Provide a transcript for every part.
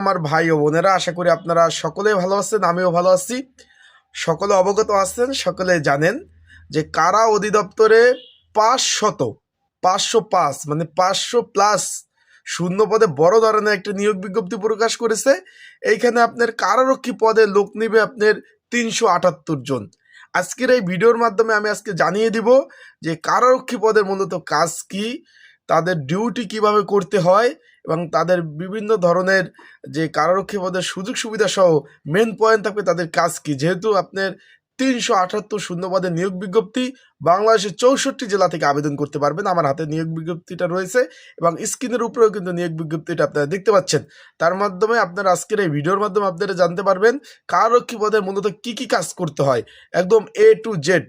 আমার ভাই ও বোনেরা, আশা করি আপনারা সকলেই ভালো আছেন, আমিও ভালো আছি। সকলে অবগত আছেন, সকলে জানেন যে কারা অধিদপ্তরে পাঁচশত, পাঁচশো পাঁচ মানে পাঁচশো প্লাস শূন্য পদে বড় ধরনের একটা নিয়োগ বিজ্ঞপ্তি প্রকাশ করেছে। এইখানে আপনার কারারক্ষী পদে লোক নিবে আপনার তিনশো আটাত্তর জন। আজকের এই ভিডিওর মাধ্যমে আমি আজকে জানিয়ে দিব যে কারারক্ষী পদের মূলত কাজ কি, তাদের ডিউটি কীভাবে করতে হয় এবং তাদের বিভিন্ন ধরনের যে কারারক্ষী পদের সুযোগ সুবিধা সহ মেন পয়েন্ট থাকবে তাদের কাজ কি? যেহেতু আপনার তিনশো আটাত্তর শূন্য পদের নিয়োগ বিজ্ঞপ্তি বাংলাদেশের চৌষট্টি জেলা থেকে আবেদন করতে পারবেন। আমার হাতে নিয়োগ বিজ্ঞপ্তিটা রয়েছে এবং স্ক্রিনের উপরেও কিন্তু নিয়োগ বিজ্ঞপ্তিটা আপনারা দেখতে পাচ্ছেন। তার মাধ্যমে আপনারা আজকের এই ভিডিওর মাধ্যমে আপনারা জানতে পারবেন কারারক্ষী পদের মূলত কি কি কাজ করতে হয়। একদম এ টু জেড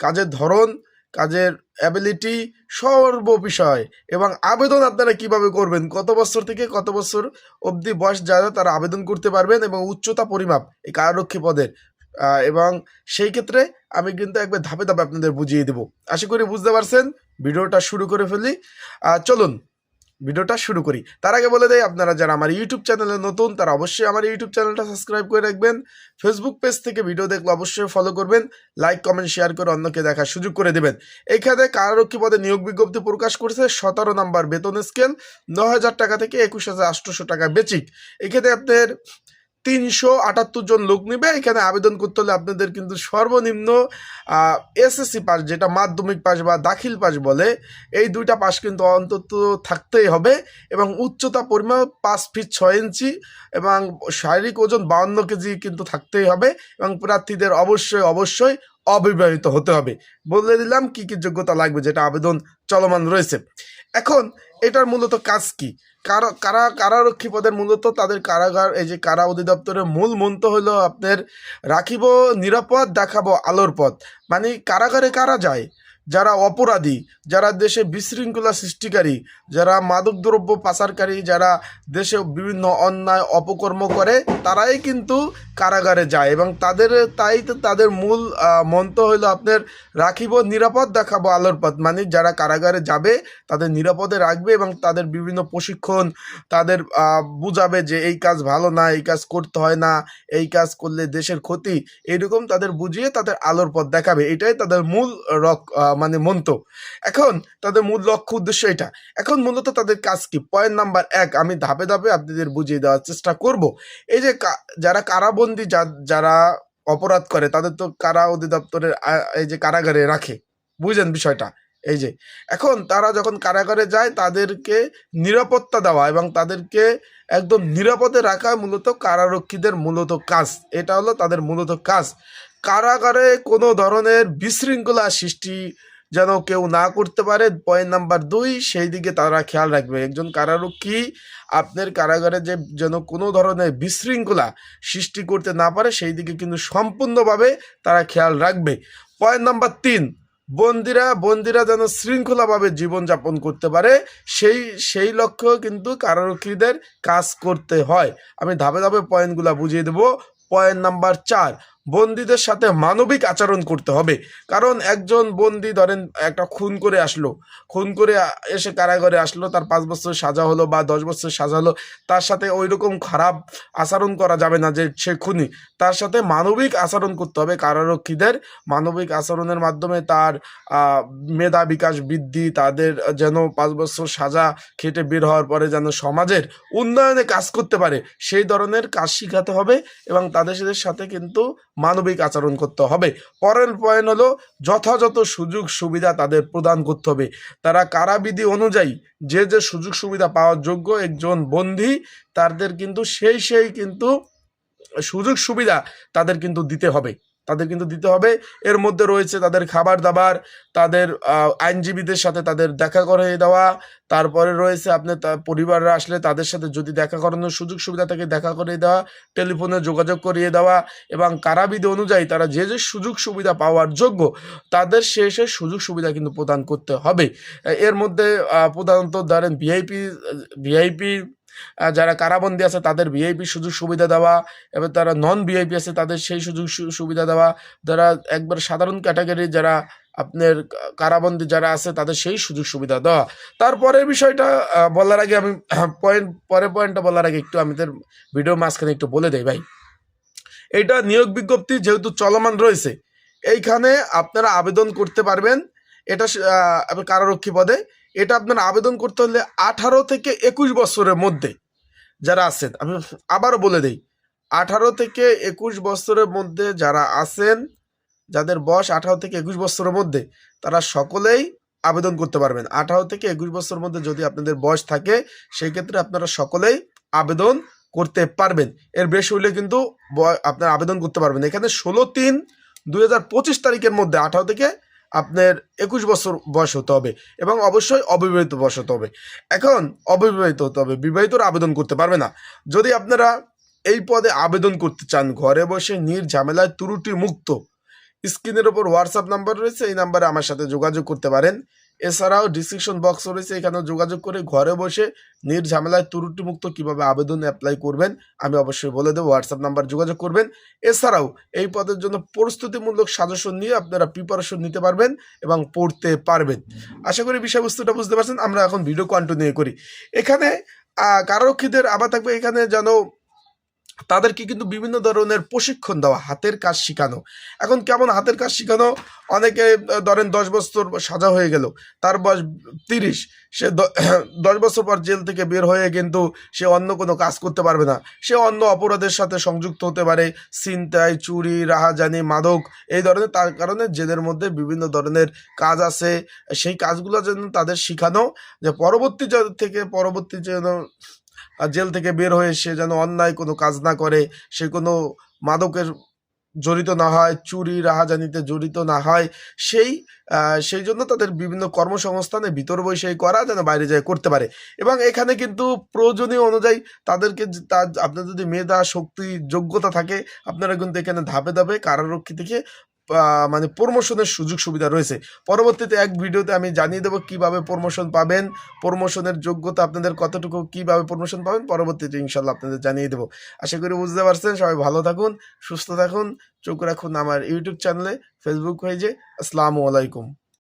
কাজের ধরন কাজের অ্যাবিলিটি সর্ব বিষয় এবং আবেদন আপনারা কীভাবে করবেন, কত বছর থেকে কত বছর অবধি বয়স যারা তারা আবেদন করতে পারবেন এবং উচ্চতা পরিমাপ এই কারারক্ষী পদের এবং সেই ক্ষেত্রে আমি কিন্তু একবার ধাপে ধাপে আপনাদের বুঝিয়ে দেব। আশা করি বুঝতে পারছেন, ভিডিওটা শুরু করে ফেলি। চলুন। ভিডিওটা শুরু করি। তার আগে বলে দেয় আপনারা যারা আমার ইউটিউব চ্যানেলে নতুন, তারা অবশ্যই আমার ইউটিউব চ্যানেলটা সাবস্ক্রাইব করে রাখবেন। ফেসবুক পেজ থেকে ভিডিও দেখলে অবশ্যই ফলো করবেন লাইক কমেন্ট শেয়ার করে অন্যকে দেখার সুযোগ করে দেবেন। এখানে কারারক্ষী পদে নিয়োগ বিজ্ঞপ্তি প্রকাশ করেছে সতেরো নাম্বার বেতন স্কেল ন হাজার টাকা থেকে একুশ হাজার টাকা বেচিক। এখানে আপনার তিনশো আটাত্তর জন লোক নেবে। এখানে আবেদন করতে হলে আপনাদের কিন্তু সর্বনিম্ন এসএসসি পাস যেটা মাধ্যমিক পাস বা দাখিল পাস বলে, এই দুইটা পাস কিন্তু অন্তত থাকতেই হবে এবং উচ্চতা পরিমাণ পাঁচ ফিট ছয় ইঞ্চি এবং শারীরিক ওজন বাউন্ন কেজি কিন্তু থাকতেই হবে এবং প্রার্থীদের অবশ্যই অবশ্যই অবিবাহিত হতে হবে। বলে দিলাম কি কি যোগ্যতা লাগবে যেটা আবেদন চলমান রয়েছে। এখন এটার মূলত কাজ কি? কারা কারা কারারক্ষী পদের মূলত তাদের কারাগার, এই যে কারা অধিদপ্তরের মূল মন্ত্র হলো আপনার, রাখিব, নিরাপদ, দেখাবো আলোর পথ। মানে কারাগারে কারা যায়? যারা অপরাধী, যারা দেশে বিশৃঙ্খলা সৃষ্টিকারী, যারা মাদকদ্রব্য পাচারকারী, যারা দেশে বিভিন্ন অন্যায় অপকর্ম করে, তারাই কিন্তু কারাগারে যায় এবং তাদের, তাই তো তাদের মূল মন্ত্র হলো আপনার রাখিব, নিরাপদ দেখাবো আলোর পথ। মানে যারা কারাগারে যাবে, তাদের নিরাপদে রাখবে এবং তাদের বিভিন্ন প্রশিক্ষণ তাদের বুঝাবে যে এই কাজ ভালো না, এই কাজ করতে হয় না, এই কাজ করলে দেশের ক্ষতি। এইরকম তাদের বুঝিয়ে তাদের আলোর পথ দেখাবে। এটাই তাদের মূল রক মানে মন্ত্র। এখন তাদের মূল লক্ষ্য উদ্দেশ্য এটা। এখন মূলত তাদের কাজ কি? পয়েন্ট নাম্বার এক, আমি ধাপে ধাপে আপনাদের বুঝিয়ে দেওয়ার চেষ্টা করব। এই যে যারা কারাবন্দি যারা অপরাধ করে, তাদের তো কারা অধিদপ্তরের এই যে কারাগারে রাখে? বুঝেন বিষয়টা। এই যে, এখন তারা যখন কারাগারে যায়, তাদেরকে নিরাপত্তা দেওয়া এবং তাদেরকে একদম নিরাপদে রাখা মূলত কারারক্ষীদের মূলত কাজ। এটা হলো তাদের মূলত কাজ। কারাগারে কোনো ধরনের বিশৃঙ্খলা সৃষ্টি যেন কেউ না করতে পারে, পয়েন্ট নাম্বার দুই, সেই দিকে তারা খেয়াল রাখবে। একজন কারারক্ষী আপনার কারাগারে যে, যেন কোনো ধরনের বিশৃঙ্খলা সৃষ্টি করতে না পারে, সেই দিকে কিন্তু সম্পূর্ণভাবে তারা খেয়াল রাখবে। পয়েন্ট নাম্বার তিন বন্দিরা বন্দিরা যেন শৃঙ্খলাভাবে জীবনযাপন করতে পারে, সেই সেই লক্ষ্য কিন্তু কারারক্ষীদের কাজ করতে হয়। আমি ধাপে ধাপে পয়েন্টগুলো বুঝিয়ে দেব। পয়েন্ট নাম্বার চার বন্দীদের সাথে মানবিক আচরণ করতে হবে। কারণ একজন বন্দি ধরেন একটা খুন করে আসলো। খুন করে এসে কারাগারে আসলো, তার পাঁচ বছর সাজা হলো বা দশ বছর সাজা হলো, তার সাথে ওই রকম খারাপ আচরণ করা যাবে না যে সে খুনি। তার সাথে মানবিক আচরণ করতে হবে কারারক্ষীদের। মানবিক আচরণের মাধ্যমে তার মেধা বিকাশ বৃদ্ধি, তাদের যেন পাঁচ বছর সাজা খেটে বের হওয়ার পরে যেন সমাজের উন্নয়নে কাজ করতে পারে, সেই ধরনের কাজ শিখাতে হবে এবং তাদের সাথে কিন্তু মানবিক আচরণ করতে হবে। পরের পয়েন্ট হলো যথাযথ সুযোগ সুবিধা তাদের প্রদান করতে হবে। তারা কারাবিধি অনুযায়ী যে যে সুযোগ সুবিধা পাওয়ার যোগ্য একজন বন্দী তাদের কিন্তু সেই সেই কিন্তু সুযোগ সুবিধা তাদের কিন্তু দিতে হবে। তাদের কিন্তু দিতে হবে। এর মধ্যে রয়েছে তাদের খাবার দাবার, তাদের আইনজীবীদের সাথে তাদের দেখা করে দেওয়া, তারপরে রয়েছে আপনার পরিবাররা আসলে তাদের সাথে যদি দেখা করানোর সুযোগ সুবিধা থাকে দেখা করে দেওয়া, টেলিফোনে যোগাযোগ করিয়ে দেওয়া এবং কারাবিধি অনুযায়ী তারা যে যে সুযোগ সুবিধা পাওয়ার যোগ্য তাদের সে সে সুযোগ সুবিধা কিন্তু প্রদান করতে হবে। এর মধ্যে প্রধানত ধরেন ভিআইপি ভিআইপি যারা কারাবন্দী আছে, তাদের ভিআইপি সুযোগ সুবিধা দেওয়া এবার তারা নন ভিআইপি আছে, তাদের সেই সুযোগ সুবিধা দেওয়া। যারা একবার সাধারণ ক্যাটাগরি যারা আপনার কারাবন্দী যারা আছে, তাদের সেই সুযোগ সুবিধা দেওয়া। তারপরের বিষয়টা বলার আগে আমি পয়েন্ট পরের পয়েন্টটা বলার আগে একটু আমাদের ভিডিও মাঝখানে একটু বলে দেই ভাই। এটা নিয়োগ বিজ্ঞপ্তি যেহেতু চলমান রয়েছে, এইখানে আপনারা আবেদন করতে পারবেন। এটা কারারক্ষী পদে এটা আপনারা আবেদন করতে হলে আঠারো থেকে একুশ বছরের মধ্যে যারা আছেন, আমি আবারও বলে দেই, আঠারো থেকে একুশ বছরের মধ্যে যারা আছেন, যাদের বয়স আঠারো থেকে একুশ বছরের মধ্যে, তারা সকলেই আবেদন করতে পারবেন। আঠারো থেকে একুশ বছরের মধ্যে যদি আপনাদের বয়স থাকে সেই ক্ষেত্রে আপনারা সকলেই আবেদন করতে পারবেন। এর বেশি হলে কিন্তু আপনারা আবেদন করতে পারবেন। এখানে ষোলো তিন দুই তারিখের মধ্যে, আঠারো থেকে আপনার একুশ বছর বয়স হতে হবে এবং অবশ্যই অবিবাহিত বয়স হতে হবে। এখন অবিবাহিত হতে হবে, বিবাহিতর আবেদন করতে পারবে না। যদি আপনারা এই পদে আবেদন করতে চান, ঘরে বসে নির্ঝামেলায় ত্রুটি মুক্ত স্ক্রিনের ওপর হোয়াটসঅ্যাপ নাম্বার রয়েছে, এই নাম্বারে আমার সাথে যোগাযোগ করতে পারেন। এছাড়াও ডিসক্রিপশন বক্স রয়েছে এখানে যোগাযোগ করে ঘরে বসে নির্ঝামেলায় ত্রুটিমুক্ত কীভাবে আবেদন অ্যাপ্লাই করবেন আমি অবশ্যই বলে দেবো হোয়াটসঅ্যাপ নাম্বার যোগাযোগ করবেন। এছাড়াও এই পদের জন্য প্রস্তুতিমূলক সাজেশন নিয়ে আপনারা প্রিপারেশন নিতে পারবেন এবং পড়তে পারবেন। আশা করি বিষয়বস্তুটা বুঝতে পারছেন আমরা এখন ভিডিও কন্টিনিউ করি। এখানে কারারক্ষীদের আবার থাকবে এখানে যেন তাদেরকে কিন্তু বিভিন্ন ধরনের প্রশিক্ষণ দেওয়া, হাতের কাজ শেখানো। এখন কেমন হাতের কাজ শেখানো? অনেকে ধরেন দশ বছর সাজা হয়ে গেল, তার বয়স তিরিশ, সে দশ বছর পর জেল থেকে বের হয়ে কিন্তু সে অন্য কোনো কাজ করতে পারবে না। সে অন্য অপরাধের সাথে সংযুক্ত হতে পারে, ছিনতাই, চুরি, রাহাজানি, মাদক, এই ধরনের, তার কারণে জেলের মধ্যে বিভিন্ন ধরনের কাজ আছে। সেই কাজগুলো যেন তাদের শেখানো, যে পরবর্তী থেকে পরবর্তী যেন জেল থেকে বের হয়ে সে যেন অন্যায় কোনো কাজ না করে, সে কোনো মাদকের জড়িত না হয়, চুরি, রাহাজানিতে জড়িত না হয়, সেই সেই জন্য তাদের বিভিন্ন কর্মসংস্থানে ভিতর বৈষয়িক করা যেন বাইরে যায় করতে পারে। এবং এখানে কিন্তু প্রয়োজনীয় অনুযায়ী তাদেরকে আপনার যদি মেধা, শক্তি, যোগ্যতা থাকে, আপনারা কিন্তু এখানে ধাপে ধাপে কারারক্ষী থেকে মানে প্রমোশনের সুযোগ সুবিধা রয়েছে। পরবর্তীতে এক ভিডিওতে আমি জানিয়ে দেবো কীভাবে প্রমোশন পাবেন প্রমোশনের যোগ্যতা আপনাদের কতটুকু, কীভাবে প্রমোশন পাবেন, পরবর্তীতে ইনশাল্লাহ আপনাদের জানিয়ে দেবো। আশা করি বুঝতে পারছেন, সবাই ভালো থাকুন, সুস্থ থাকুন, চোখ রাখুন আমার ইউটিউব চ্যানেলে ফেসবুক পেজে আসসালামু আলাইকুম।